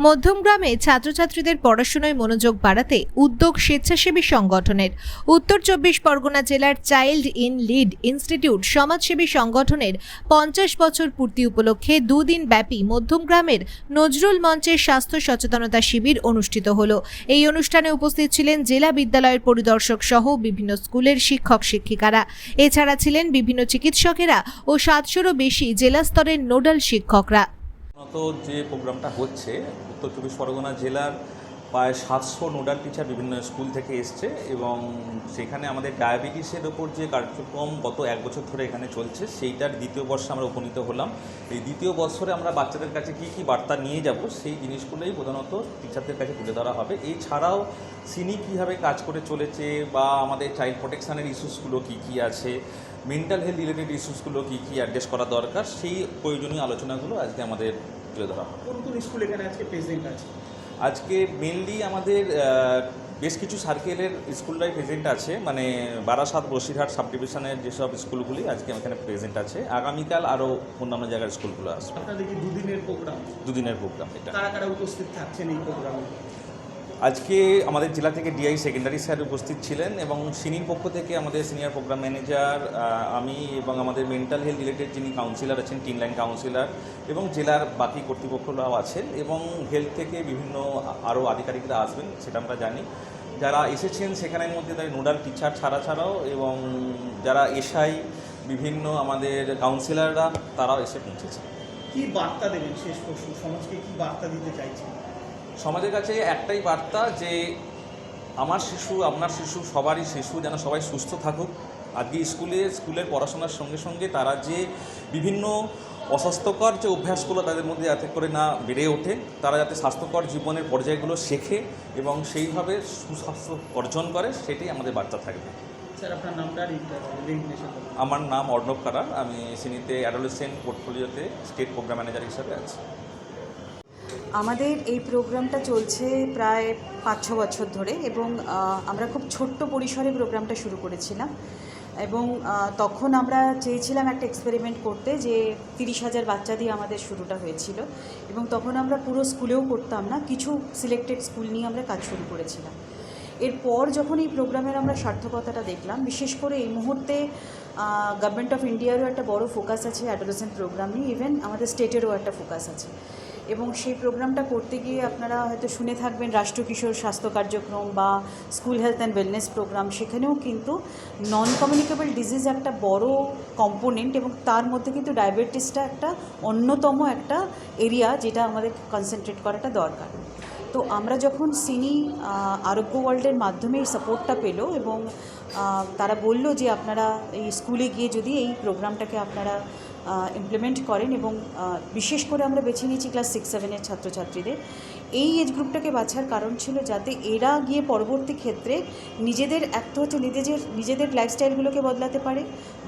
মধ্যমগ্রামে ছাত্রছাত্রীদের পড়াশোনায় মনোযোগ বাড়াতে উদ্যোগ স্বেচ্ছাসেবী সংগঠনের। উত্তর চব্বিশ পরগনা জেলার চাইল্ড ইন লিড ইনস্টিটিউট সমাজসেবী সংগঠনের পঞ্চাশ বছর পূর্তি উপলক্ষে দুদিন ব্যাপী মধ্যমগ্রামের নজরুল মঞ্চের স্বাস্থ্য সচেতনতা শিবির অনুষ্ঠিত হল। এই অনুষ্ঠানে উপস্থিত ছিলেন জেলা বিদ্যালয়ের পরিদর্শক সহ বিভিন্ন স্কুলের শিক্ষক শিক্ষিকারা। এছাড়া ছিলেন বিভিন্ন চিকিৎসকেরা ও সাতশোরও বেশি জেলা স্তরের নোডাল শিক্ষকরা। যে প্রোগ্রামটা হচ্ছে, উত্তর চব্বিশ পরগনা জেলার প্রায় সাতশো নোডাল টিচার বিভিন্ন স্কুল থেকে এসছে এবং সেখানে আমাদের ডায়াবেটিসের ওপর যে কার্যক্রম গত এক বছর ধরে এখানে চলছে, সেইটার দ্বিতীয় বর্ষে আমরা উপনীত হলাম। এই দ্বিতীয় বছরে আমরা বাচ্চাদের কাছে কী কী বার্তা নিয়ে যাব, সেই জিনিসগুলোই প্রধানত টিচারদের কাছে তুলে ধরা হবে। এছাড়াও সিনি কীভাবে কাজ করে চলেছে বা আমাদের চাইল্ড প্রোটেকশানের ইস্যুসগুলো কী কী আছে, মেন্টাল হেলথ রিলেটেড ইস্যুসগুলো কী কী অ্যাড্রেস করা দরকার, সেই প্রয়োজনীয় আলোচনাগুলো আজকে আমাদের তুলে ধরা হবে কোন কোন স্কুল এখানে আজকে প্রেজেন্ট আছে? আজকে মেনলি আমাদের বেশ কিছু সার্কেলের স্কুলটাই প্রেজেন্ট আছে। মানে বারাসাত বসিরহাট সাব ডিভিশনের যেসব স্কুলগুলি আজকে এখানে প্রেজেন্ট আছে। আগামীকাল আরও অন্যান্য জায়গার স্কুলগুলো আসবে। আপনাদের কি দুদিনের প্রোগ্রাম দুদিনের প্রোগ্রাম এটা। কারা কারা উপস্থিত থাকছেন এই প্রোগ্রামে আজকে আমাদের জেলা থেকে ডিআই সেকেন্ডারি স্যার উপস্থিত ছিলেন এবং সিনির পক্ষ থেকে আমাদের সিনিয়র প্রোগ্রাম ম্যানেজার আমি এবং আমাদের মেন্টাল হেলথ রিলেটেড যিনি কাউন্সিলর আছেন তিন লাইন কাউন্সিলর এবং জেলার বাকি কর্তৃপক্ষরাও আছেন এবং হেলথ থেকে বিভিন্ন আরও আধিকারিকরা আসবেন, সেটা আমরা জানি। যারা এসেছেন সেখানের মধ্যে তাই নোডাল টিচার ছাড়া ছাড়াও এবং যারা এসআই, বিভিন্ন আমাদের কাউন্সিলররা তারাও এসে পৌঁছেছেন। কি বার্তা দেবেন? শেষ প্রশ্ন, সমাজকে কি বার্তা দিতে চাইছেন? সমাজের কাছে একটাই বার্তা যে আমার শিশু আপনার শিশু সবারই শিশু যেন সবাই সুস্থ থাকুক। আজকে স্কুলে স্কুলের পড়াশোনার সঙ্গে সঙ্গে তারা যে বিভিন্ন অস্বাস্থ্যকর যে অভ্যাসগুলো তাদের মধ্যে যাতে করে না বেড়ে ওঠে তারা যাতে স্বাস্থ্যকর জীবনের পর্যায়গুলো শেখে এবং সেইভাবে সুস্বাস্থ্য অর্জন করে সেটাই আমাদের বার্তা থাকবে। স্যার আপনার নামটা আমার নাম অর্ণব কারার আমি সিনিতে অ্যাডোলেসেন্ট পোর্টফোলিওতে স্টেট প্রোগ্রাম ম্যানেজার হিসাবে আছি। আমাদের এই প্রোগ্রামটা চলছে প্রায় পাঁচ, ছ বছর ধরে এবং আমরা খুব ছোট্ট পরিসরে প্রোগ্রামটা শুরু করেছিলাম। এবং তখন আমরা চেয়েছিলাম একটা এক্সপেরিমেন্ট করতে যে তিরিশ হাজার বাচ্চা দিয়ে আমাদের শুরুটা হয়েছিল। এবং তখন আমরা পুরো স্কুলেও করতাম না, কিছু সিলেক্টেড স্কুল নিয়ে আমরা কাজ শুরু করেছিলাম। এরপর যখন এই প্রোগ্রামের আমরা সার্থকতাটা দেখলাম, বিশেষ করে এই মুহূর্তে গভর্নমেন্ট অফ ইন্ডিয়ারও একটা বড় ফোকাস আছে অ্যাডোলেসেন্ট প্রোগ্রাম নিয়ে ইভেন আমাদের স্টেটেরও একটা ফোকাস আছে। এবং সেই প্রোগ্রামটা করতে গিয়ে আপনারা হয়তো শুনে থাকবেন রাষ্ট্রীয় কিশোর স্বাস্থ্য কার্যক্রম বা school health and wellness programme. সেখানেও কিন্তু নন কমিউনিকেবল ডিজিজ একটা বড় কম্পোনেন্ট এবং তার মধ্যে কিন্তু ডায়াবেটিসটা একটা অন্যতম একটা এরিয়া যেটা আমাদের কনসেন্ট্রেট করাটা দরকার। তো আমরা যখন সিনি আরোগ্য ওয়ার্ল্ডের মাধ্যমে সাপোর্টটা পেল এবং তারা বলল যে আপনারা এই স্কুলে গিয়ে যদি এই প্রোগ্রামটাকে আপনারা ইমপ্লিমেন্ট করেন এবং বিশেষ করে আমরা বেছে নিয়েছি ক্লাস সিক্স সেভেনের ছাত্রছাত্রীদের, এই এজ গ্রুপটাকে বাছার কারণ ছিল যাতে এরা গিয়ে পরবর্তী ক্ষেত্রে নিজেদের এক তো হচ্ছে নিজেদের নিজেদের লাইফস্টাইলগুলোকে বদলাতে পারে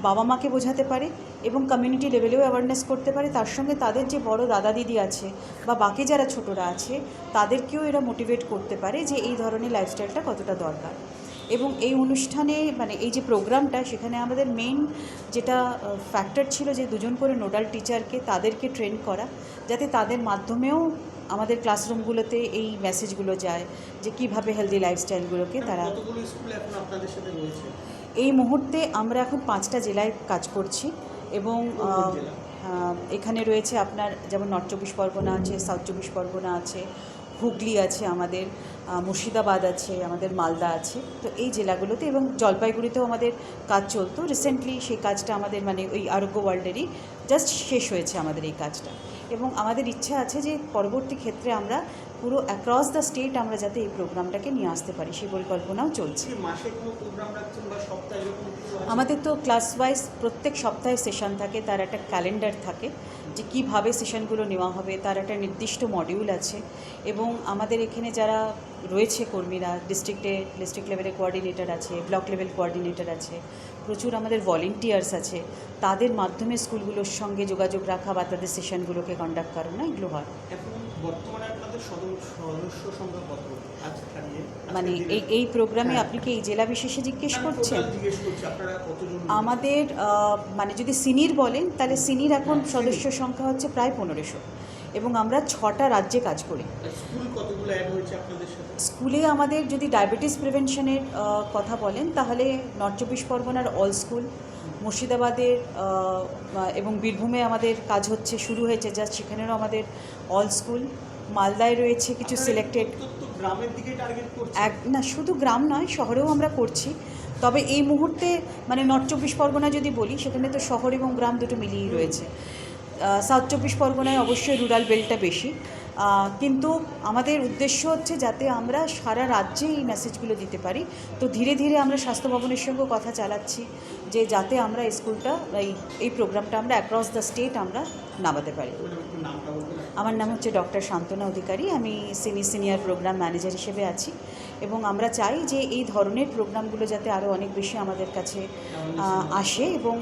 বাবা মাকে বোঝাতে পারে এবং কমিউনিটি লেভেলেও অ্যাওয়ারনেস করতে পারে। তার সঙ্গে তাদের যে বড় দাদা দিদি আছে বা বাকি যারা ছোটরা আছে, তাদেরকেও এরা মোটিভেট করতে পারে যে এই ধরনের লাইফস্টাইলটা কতটা দরকার। এবং এই অনুষ্ঠানে মানে এই যে প্রোগ্রামটা সেখানে আমাদের মেন যেটা ফ্যাক্টর ছিল যে দুজন করে নোডাল টিচারকে তাদেরকে ট্রেন করা যাতে তাদের মাধ্যমেও আমাদের ক্লাসরুমগুলোতে এই মেসেজগুলো যায় যে কীভাবে হেলদি লাইফস্টাইলগুলোকে তারা রয়েছে এই মুহূর্তে আমরা এখন পাঁচটা জেলায় কাজ করছি এবং? আহ, এখানে রয়েছে আপনার যেমন নর্থ চব্বিশ পরগনা আছে সাউথ চব্বিশ পরগনা আছে হুগলি আছে আমাদের মুর্শিদাবাদ আছে আমাদের মালদা আছে। তো এই জেলাগুলোতে এবং জলপাইগুড়িতেও আমাদের কাজ চলতো। রিসেন্টলি সেই কাজটা আমাদের মানে ওই আরোগ্য ওয়ার্ল্ডেরই জাস্ট শেষ হয়েছে আমাদের এই কাজটা। এবং আমাদের ইচ্ছা আছে যে পরবর্তী ক্ষেত্রে আমরা পুরো অ্যাক্রস দ্য স্টেট আমরা যাতে এই প্রোগ্রামটাকে নিয়ে আসতে পারি। সেই পরিকল্পনাও চলছে? আমাদের তো ক্লাস ওয়াইজ প্রত্যেক সপ্তাহে সেশন থাকে তার একটা ক্যালেন্ডার থাকে। যে কীভাবে সেশনগুলো নেওয়া হবে তার একটা নির্দিষ্ট মডিউল আছে এবং আমাদের এখানে যারা রয়েছে কর্মীরা ডিস্ট্রিক্টে ডিস্ট্রিক্ট লেভেলে কোঅর্ডিনেটর আছে ব্লক লেভেল কোঅর্ডিনেটর আছে প্রচুর আমাদের ভলেন্টিয়ার্স আছে। তাদের মাধ্যমে স্কুলগুলোর সঙ্গে যোগাযোগ রাখা বা তাদের সেশনগুলোকে কন্ডাক্ট করানো এগুলো হয়। বর্তমানে আপনাদের সদস্য সদস্য সংখ্যা কত? মানে এই এই প্রোগ্রামে আপনি কি এই জেলা বিশেষে জিজ্ঞেস করছেন? আমাদের মানে যদি সিনির বলেন তাহলে সিনির এখন সদস্য সংখ্যা হচ্ছে প্রায় পনেরোশো। এবং আমরা ছটা রাজ্যে কাজ করি। স্কুল আমাদের যদি ডায়াবেটিস প্রিভেনশনের কথা বলেন তাহলে নর্থ চব্বিশ পরগনার অল স্কুল মুর্শিদাবাদের এবং বীরভূমে আমাদের কাজ হচ্ছে শুরু হয়েছে যা সেখানেরও আমাদের অল স্কুল মালদায় রয়েছে কিছু সিলেক্টেড গ্রামের দিকে টার্গেট এক না শুধু গ্রাম নয় শহরেও আমরা করছি। তবে এই মুহূর্তে মানে নর্থ চব্বিশ পরগনা যদি বলি সেখানে তো শহর এবং গ্রাম দুটো মিলিয়েই রয়েছে। সাউথ চব্বিশ পরগনায় অবশ্যই রুরাল বেল্টটা বেশি। কিন্তু আমাদের উদ্দেশ্য হচ্ছে যাতে আমরা সারা রাজ্যে এই মেসেজগুলো দিতে পারি। তো ধীরে ধীরে আমরা স্বাস্থ্য ভবনের সঙ্গে কথা চালাচ্ছি যে যাতে আমরা স্কুলটা, এই এই প্রোগ্রামটা আমরা অ্যাক্রস দ্য স্টেট আমরা নামাতে পারি। আমার নাম হচ্ছে ডক্টর শান্তনা অধিকারী। আমি সিনি সিনিয়র প্রোগ্রাম ম্যানেজার হিসেবে আছি। এবং আমরা চাই যে এই ধরনের প্রোগ্রামগুলো যাতে আরও অনেক বেশি আমাদের কাছে আসে এবং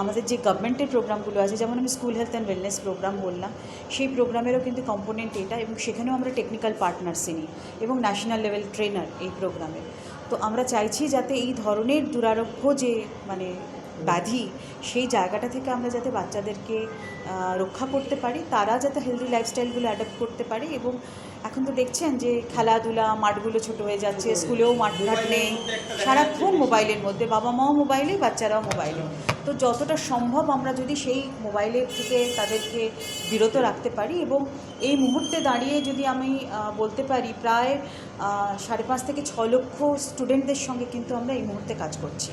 আমাদের যে গভর্নমেন্টের প্রোগ্রামগুলো আছে, যেমন আমি school health and wellness programme বললাম, সেই প্রোগ্রামেরও কিন্তু কম্পোনেন্ট এটা এবং সেখানেও আমরা টেকনিক্যাল পার্টনার্সই নিই এবং ন্যাশনাল লেভেল ট্রেনার এই প্রোগ্রামে। তো আমরা চাইছি যাতে এই ধরনের দুরারোগ্য যে মানে ব্যাধি, সেই জায়গাটা থেকে আমরা যাতে বাচ্চাদেরকে রক্ষা করতে পারি, তারা যাতে হেলদি লাইফস্টাইলগুলো অ্যাডাপ্ট করতে পারে এবং এখন তো দেখছেন যে খেলাধুলা, মাঠগুলো ছোট হয়ে যাচ্ছে, স্কুলেও মাঠ মাঠঘাট নেই, সারাক্ষণ মোবাইলের মধ্যে, বাবা মাও মোবাইলে, বাচ্চারাও মোবাইলে। তো যতটা সম্ভব আমরা যদি সেই মোবাইলের থেকে তাদেরকে বিরত রাখতে পারি এবং এই মুহূর্তে দাঁড়িয়ে যদি আমি বলতে পারি প্রায় সাড়ে পাঁচ থেকে ছ লক্ষ স্টুডেন্টদের সঙ্গে কিন্তু আমরা এই মুহূর্তে কাজ করছি।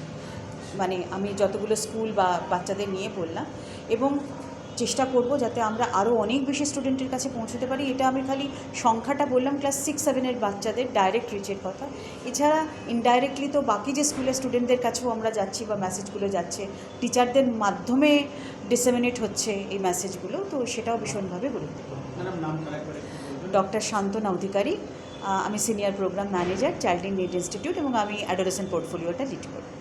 মানে আমি যতগুলো স্কুল বা বাচ্চাদের নিয়ে বললাম এবং চেষ্টা করব যাতে আমরা আরও অনেক বেশি স্টুডেন্টের কাছে পৌঁছতে পারি। এটা আমি খালি সংখ্যাটা বললাম ক্লাস সিক্স সেভেনের বাচ্চাদের ডাইরেক্ট রিচের কথা। এছাড়া ইনডাইরেক্টলি তো বাকি যে স্কুলের স্টুডেন্টদের কাছেও আমরা যাচ্ছি বা মেসেজগুলো যাচ্ছে টিচারদের মাধ্যমে ডিসেমিনেট হচ্ছে এই মেসেজগুলো তো সেটাও ভীষণভাবে গুরুত্বপূর্ণ ডক্টর শান্তনা অধিকারী আমি senior programme manager child in need institute এবং আমি অ্যাডোলেসেন্ট পোর্টফোলিওটা লিড করি